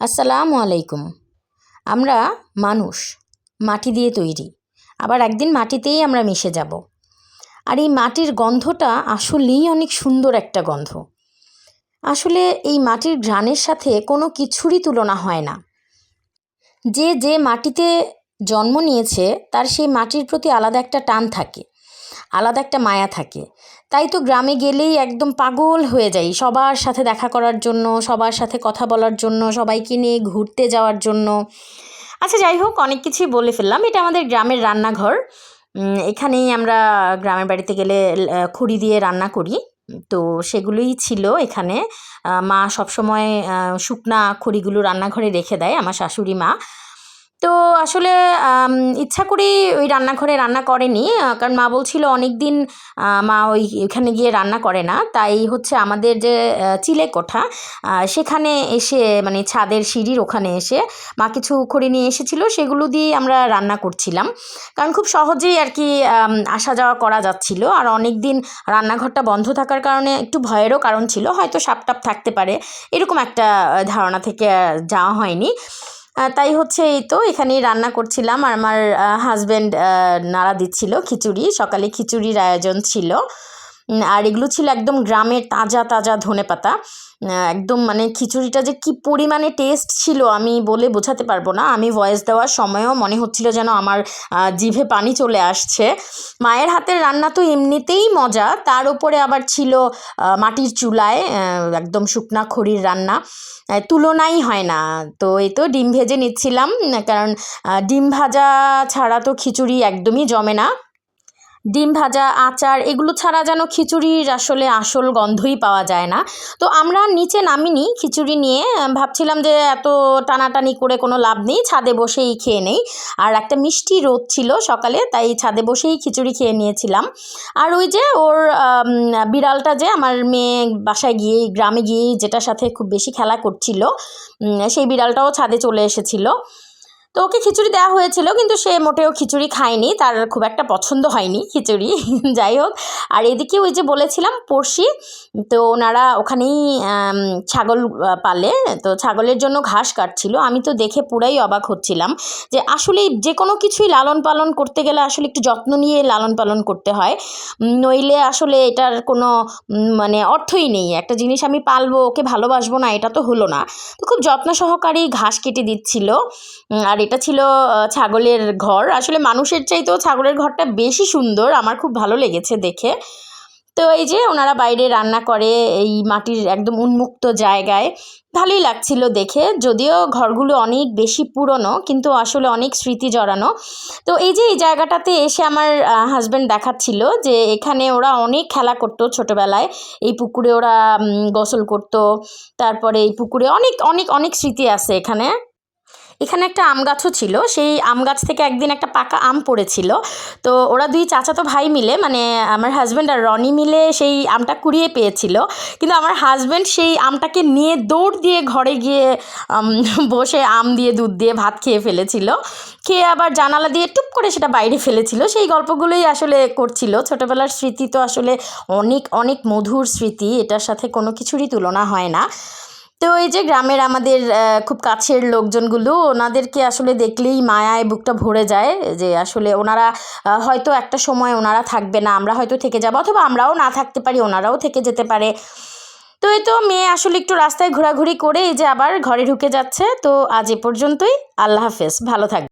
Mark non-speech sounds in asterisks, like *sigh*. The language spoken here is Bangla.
আসসালামু আলাইকুম। আমরা মানুষ, মাটি দিয়ে তৈরি। আবার একদিন মাটিতেই আমরা মিশে যাব। আর এই মাটির গন্ধটা আসলেই অনেক সুন্দর একটা গন্ধ। আসলে এই মাটির ঘ্রাণের সাথে কোনো কিছুরই তুলনা হয় না। যে যে মাটিতে জন্ম নিয়েছে, তার সেই মাটির প্রতি আলাদা একটা টান থাকে। আলাদা একটা মায়া থাকে। তাই তো গ্রামে গেলেই একদম পাগল হয়ে যাই সবার সাথে দেখা করার জন্য, সবার সাথে কথা বলার জন্য, সবাইকে নিয়ে ঘুরতে যাওয়ার জন্য। আচ্ছা যাই হোক, অনেক কিছুই বলে ফেললাম। এটা আমাদের গ্রামের রান্নাঘর। এখানেই আমরা গ্রামের বাড়িতে গেলে খড়ি দিয়ে রান্না করি। তো সেগুলোই ছিল এখানে। মা সবসময় শুকনা খড়িগুলো রান্নাঘরে রেখে দেয়, আমার শাশুড়ি মা। তো আসলে ইচ্ছা করেই ওই রান্নাঘরে রান্না করেনি। কারণ মা বলছিল অনেক দিন মা ওই ওখানে গিয়ে রান্না করে না। তাই হচ্ছে আমাদের যে চিলে কোঠা সেখানে এসে মানে ছাদের সিঁড়ির ওখানে এসে মা কিছু খড়ি নিয়ে এসেছিল। সেগুলো দিয়ে আমরা রান্না করছিলাম। কারণ খুব সহজেই আর কি আসা যাওয়া করা যাচ্ছিল। আর অনেক দিন রান্নাঘরটা বন্ধ থাকার কারণে একটু ভয়েরও কারণ ছিল। হয়তো সাপটাপ থাকতে পারে। এরকম একটা ধারণা থেকে যাওয়া হয়নি। তাই হচ্ছে এই তো এখানেই রান্না করছিলাম। আর আমার হাজব্যান্ড নাড়া দিচ্ছিল খিচুড়ি। সকালে খিচুড়ির আয়োজন ছিল। আর এগুলো ছিল একদম গ্রামের তাজা তাজা ধনে পাতা। একদম মানে খিচুড়িটা যে কি পরিমাণে টেস্ট ছিল আমি বলে বোঝাতে পারব না। আমি ভয়েস দেওয়ার সময়ও মনে হচ্ছিল যেন আমার জিভে পানি চলে আসছে। মায়ের হাতের রান্না তো এমনিতেই মজা। তার উপরে আবার ছিল মাটির চুলায় একদম শুকনা খড়ির রান্না। তুলনাই হয় না। তো এই তো ডিম ভেজে নিচ্ছিলাম। কারণ ডিম ভাজা ছাড়া তো খিচুড়ি একদমই জমে না। ডিম ভাজা, আচার, এগুলো ছাড়া যেন খিচুড়ির আসলে আসল গন্ধই পাওয়া যায় না। তো আমরা নিচে নামিনি খিচুড়ি নিয়ে, ভাবছিলাম যে এত টানাটানি করে কোনো লাভ নেই, ছাদে বসেই খেয়ে নেই। আর একটা মিষ্টি রোদ ছিল সকালে, তাই ছাদে বসেই খিচুড়ি খেয়ে নিয়েছিলাম। আর ওই যে ওর বিড়ালটা যে আমার মেয়ে বাসায় গিয়ে গ্রামে গিয়ে যেটার সাথে খুব বেশি খেলা করছিল সেই বিড়ালটাও ছাদে চলে এসেছিল। তো ওকে খিচুড়ি দেওয়া হয়েছিল কিন্তু সে মোটেও খিচুড়ি খায়নি তার খুব একটা পছন্দ হয়নি খিচুড়ি *laughs* যাই হোক। আর এদিকে ওই যে বলেছিলাম পড়শি তো ওনারা ওখানেই ছাগল পালে তো ছাগলের জন্য ঘাস কাটছিল। আমি তো দেখে পুরাই অবাক হচ্ছিলাম যে আসলে যে কোনো কিছুই লালন পালন করতে গেলে আসলে একটু যত্ন নিয়ে লালন পালন করতে হয়। নইলে আসলে এটার কোনো মানে অর্থই নেই। একটা জিনিস আমি পালবো ওকে ভালোবাসবো না এটা তো হলো না। তো খুব যত্ন সহকারেই ঘাস কেটে দিচ্ছিল। উম, আর এটা ছিল ছাগলের ঘর। আসলে মানুষের চাইতেও ছাগলের ঘরটা বেশি সুন্দর, আমার খুব ভালো লেগেছে দেখে। তো এই যে ওনারা বাইরে রান্না করে এই মাটির একদম উন্মুক্ত জায়গায়, ভালোই লাগছিল দেখে। যদিও ঘরগুলো অনেক বেশি পুরনো, কিন্তু আসলে অনেক স্মৃতি জড়ানো। তো এই যে এই জায়গাটাতে এসে আমার হাজব্যান্ড দেখাচ্ছিল যে এখানে ওরা অনেক খেলা করতো ছোটোবেলায়। এই পুকুরে ওরা গোসল করতো, তারপরে এই পুকুরে অনেক অনেক অনেক স্মৃতি আছে এখানে। এখানে একটা আম গাছও ছিল। সেই আম গাছ থেকে একদিন একটা পাকা আম পড়েছিল। তো ওরা দুই চাচাতো ভাই মিলে মানে আমার হাজব্যান্ড আর রনি মিলে সেই আমটা কুড়িয়ে পেয়েছিল। কিন্তু আমার হাজব্যান্ড সেই আমটাকে নিয়ে দৌড় দিয়ে ঘরে গিয়ে বসে আম দিয়ে, দুধ দিয়ে, ভাত খেয়ে ফেলেছিল। খেয়ে আবার জানালা দিয়ে টুপ করে সেটা বাইরে ফেলেছিল। সেই গল্পগুলোই আসলে করছিল। ছোটোবেলার স্মৃতি তো আসলে অনেক অনেক মধুর স্মৃতি। এটার সাথে কোনো কিছুরই তুলনা হয় না। তো এই যে গ্রামের আমাদের খুব কাছের লোকজনগুলো, ওনাদেরকে আসলে দেখলেই মায়ায় বুকটা ভরে যায় যে আসলে ওনারা হয়তো একটা সময় ওনারা থাকবে না, আমরা হয়তো থেকে যাব, অথবা আমরাও না থাকতে পারি, ওনারাও থেকে যেতে পারে। তো এই তো মেয়ে আসলে একটু রাস্তায় ঘোরাঘুরি করে এই যে আবার ঘরে ঢুকে যাচ্ছে। তো আজ এ পর্যন্তই, আল্লাহ হাফেজ, ভালো থাকবে